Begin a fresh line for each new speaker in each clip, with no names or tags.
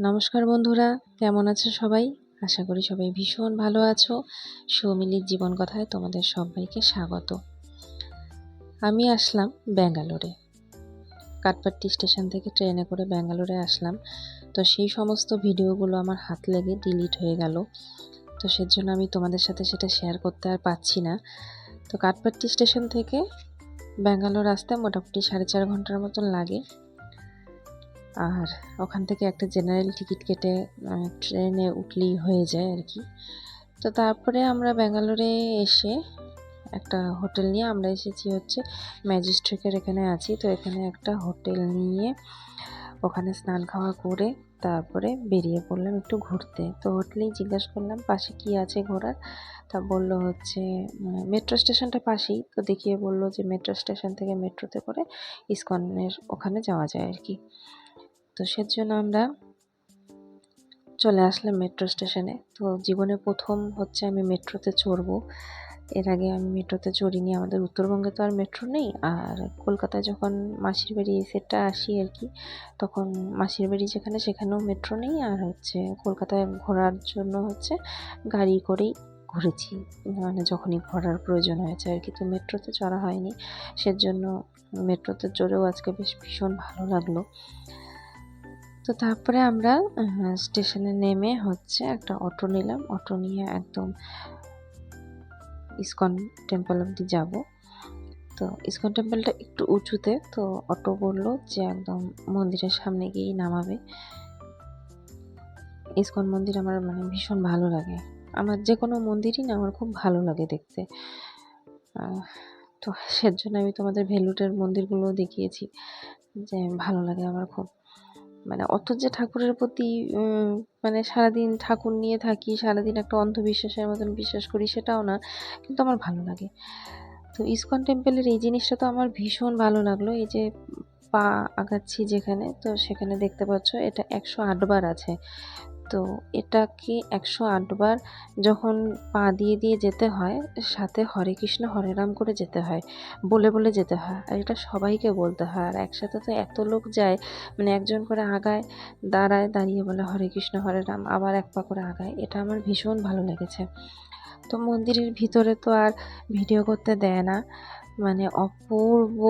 নমস্কার বন্ধুরা, কেমন আছো সবাই? আশা করি সবাই ভীষণ ভালো আছো। সৌমিলির জীবন কথায় তোমাদের সবাইকে স্বাগত। আমি আসলাম ব্যাঙ্গালোরে। কাটপাট্টি স্টেশন থেকে ট্রেনে করে ব্যাঙ্গালোরে আসলাম। তো সেই সমস্ত ভিডিওগুলো আমার হাত লেগে ডিলিট হয়ে গেল। তো সেজন্য আমি তোমাদের সাথে সেটা শেয়ার করতে আর পাচ্ছি না। তো কাটপাট্টি স্টেশন থেকে ব্যাঙ্গালোর আসতে মোটামুটি সাড়ে চার ঘণ্টার মতন লাগে। আর ওখান থেকে একটা জেনারেল টিকিট কেটে ট্রেনে উঠলেই হয়ে যায় আর কি তো তারপরে আমরা ব্যাঙ্গালোরে এসে একটা হোটেল নিয়ে আমরা এসেছি হচ্ছে ম্যাজিস্ট্রেটের এখানে আছি। তো এখানে একটা হোটেল নিয়ে ওখানে স্নান খাওয়া করে তারপরে বেরিয়ে পড়লাম একটু ঘুরতে। তো হোটেলেই জিজ্ঞাসা করলাম, পাশে কি আছে ঘোরার? তা বলল হচ্ছে মেট্রো স্টেশনটা পাশেই। তো দেখিয়ে বলল যে মেট্রো স্টেশন থেকে মেট্রোতে করে ইস্কনের ওখানে যাওয়া যায় আর কি তো সেজন্য আমরা চলে আসলাম মেট্রো স্টেশনে তো জীবনে প্রথম হচ্ছে আমি মেট্রোতে চড়বো। এর আগে আমি মেট্রোতে চড়িনি, আমাদের উত্তরবঙ্গে তো আর মেট্রো নেই। আর কলকাতায় যখন মাসির বাড়ি এই সেটটা আসি আর কি, তখন মাসির বাড়ি যেখানে সেখানেও মেট্রো নেই। আর হচ্ছে কলকাতায় ঘোরার জন্য হচ্ছে গাড়ি করেই ঘুরেছি। মানে যখনই ঘোরার প্রয়োজন হয়েছে আর কি। তো মেট্রোতে চড়া হয়নি। সেজন্য মেট্রোতে চড়েও আজকে বেশ ভীষণ ভালো লাগল। তো তারপরে আমরা স্টেশনে নেমে হচ্ছে একটা অটো নিলাম। অটো নিয়ে একদম ইসকন টেম্পল অবধি যাব। তো ইসকন টেম্পলটা একটু উঁচুতে, তো অটো বলল যে একদম মন্দিরের সামনে গিয়েই নামাবে। ইসকন মন্দির আমার মানে ভীষণ ভালো লাগে। আমার যে কোনো মন্দিরই না আমার খুব ভালো লাগে দেখতে। তো সেজন্য আমি তোমাদের ভেলুটের মন্দিরগুলো দেখিয়েছি যে ভালো লাগে আমার খুব। মানে অত যে ঠাকুরের প্রতি মানে সারাদিন ঠাকুর নিয়ে থাকি, সারাদিন একটা অন্ধবিশ্বাসের মতন বিশ্বাস করি, সেটাও না, কিন্তু আমার ভালো লাগে। তো ইসকন টেম্পলের এই জিনিসটা তো আমার ভীষণ ভালো লাগল, এই যে পা আগাচ্ছি যেখানে, তো সেখানে দেখতে পাচ্ছ এটা একশো আটবার আছে। তো এটাকে একশো আটবার যখন পা দিয়ে দিয়ে যেতে হয়, সাথে হরে কৃষ্ণ, হরে রাম করে যেতে হয়, বলে বলে যেতে হয়। আর এটা সবাইকে বলতে হয়। আর একসাথে তো এত লোক যায় মানে একজন করে আগায়, দাঁড়ায়, দাঁড়িয়ে বলে হরে কৃষ্ণ, হরে রাম, আবার এক পা করে আগায়। এটা আমার ভীষণ ভালো লেগেছে। তো মন্দিরের ভিতরে তো আর ভিডিও করতে দেয় না। মানে অপূর্ব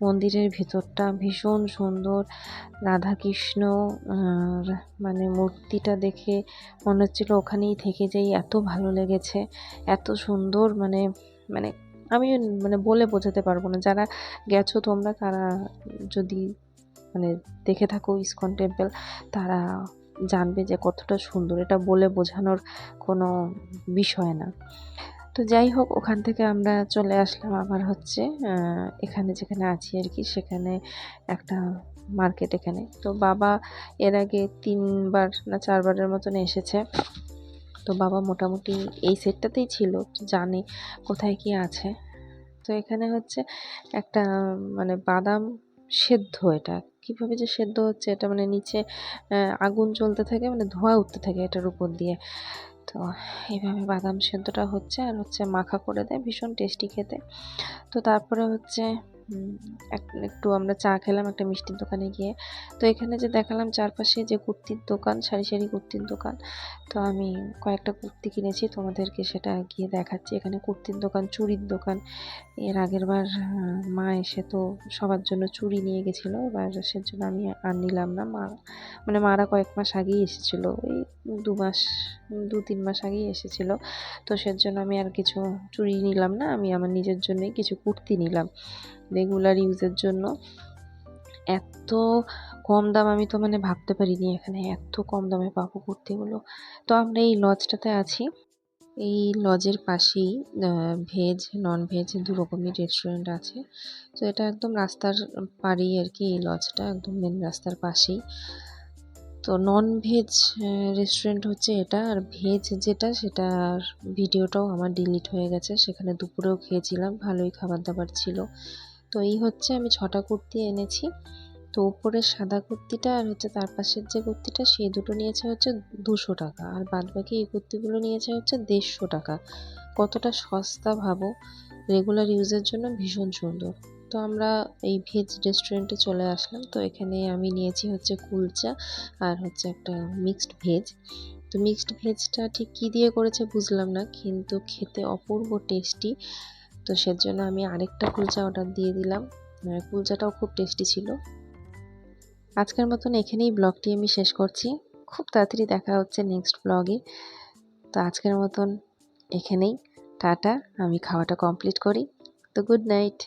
মন্দিরের ভিতরটা ভীষণ সুন্দর। রাধাকৃষ্ণ মানে মূর্তিটা দেখে মনে হচ্ছিল ওখানেই থেকে যাই, এত ভালো লেগেছে, এত সুন্দর মানে মানে আমি মানে বলে বোঝাতে পারব না। যারা গেছো তোমরা, তারা যদি মানে দেখে থাকো ইসকন টেম্পল, তারা জানবে যে কতটা সুন্দর। এটা বলে বোঝানোর কোনো বিষয় না। তো যাই হোক, ওখান থেকে আমরা চলে আসলাম আবার হচ্ছে এখানে যেখানে আছি আর কি, সেখানে একটা মার্কেট এখানে। তো বাবা এর আগে তিনবার না চারবারের মতন এসেছে। তো বাবা মোটামুটি এই সেটটাতেই ছিল জানে কোথায় কি আছে। তো এখানে হচ্ছে একটা মানে বাদাম সেদ্ধ এটা। কীভাবে যে সেদ্ধ হচ্ছে, এটা মানে নিচে আগুন জ্বলতে থাকে মানে ধোঁয়া উঠতে থাকে এটার উপর দিয়ে। তো এইভাবে বাদাম সেদ্ধটা হচ্ছে আর হচ্ছে মাখা করে দেয়, ভীষণ টেস্টি খেতে। তো তারপরে হচ্ছে এক- একটু আমরা চা খেলাম একটা মিষ্টির দোকানে গিয়ে। তো এখানে যে দেখালাম চারপাশে যে কুর্তির দোকান, সারি সারি কুর্তির দোকান, তো আমি কয়েকটা কুর্তি কিনেছি, তোমাদেরকে সেটা গিয়ে দেখাচ্ছি। এখানে কুর্তির দোকান, চুড়ির দোকান। এর আগের বার মা এসে তো সবার জন্য চুড়ি নিয়ে গেছিল, এবার সেজন্য আমি আর নিলাম না। মা মানে মারা কয়েক মাস আগেই এসেছিল, এই দু মাস দু তিন মাস আগেই এসেছিল। তো সেজন্য আমি আর কিছু চুড়ি নিলাম না, আমি আমার নিজের জন্যই কিছু কুর্তি নিলাম। রেগুলার ইউজের জন্য। এত কম দাম আমি তো মানে ভাবতে পারিনি এখানে, এত কম দামে পাবো কুর্তিগুলো। তো আমরা এই লজটাতে আছি। এই লজের পাশেই ভেজ নন ভেজ দু রকমই রেস্টুরেন্ট আছে। তো এটা একদম রাস্তার পাড়েই আর কি এই লজটা, একদম মেন রাস্তার পাশেই। তো নন ভেজ রেস্টুরেন্ট হচ্ছে এটা। আর ভেজ যেটা, সেটার ভিডিওটাও আমার ডিলিট হয়ে গেছে। সেখানে দুপুরেও খেয়েছিলাম, ভালোই খাবার দাবার ছিল। তো এই হচ্ছে আমি ছটা কুর্তি এনেছি। তো উপরের সাদা কুর্তিটা আর হচ্ছে তার পাশের যে কুর্তিটা সেই দুটো নিয়েছে হচ্ছে দুশো টাকা। আর বাদ বাকি এই কুর্তিগুলো নিয়েছে হচ্ছে দেড়শো টাকা। কতটা সস্তা ভাবো রেগুলার ইউজের জন্য ভীষণ সুন্দর। তো আমরা এই ভেজ রেস্টুরেন্টে চলে আসলাম। তো এখানে আমি নিয়েছি হচ্ছে কুলচা আর হচ্ছে একটা মিক্সড ভেজ তো মিক্সড ভেজটা ঠিক কী দিয়ে করেছে বুঝলাম না, কিন্তু খেতে অপূর্ব টেস্টি তো সেজন্য আমি আরেকটা কুলচা অর্ডার দিয়ে দিলাম। কুলচাটাও খুব টেস্টি ছিল। আজকের মতন এখানেই ব্লগটি আমি শেষ করছি। খুব তাড়াতাড়ি দেখা হচ্ছে নেক্সট ব্লগে তো আজকের মতন এখানেই। টাটা, আমি খাওয়াটা কমপ্লিট করি। তো গুড নাইট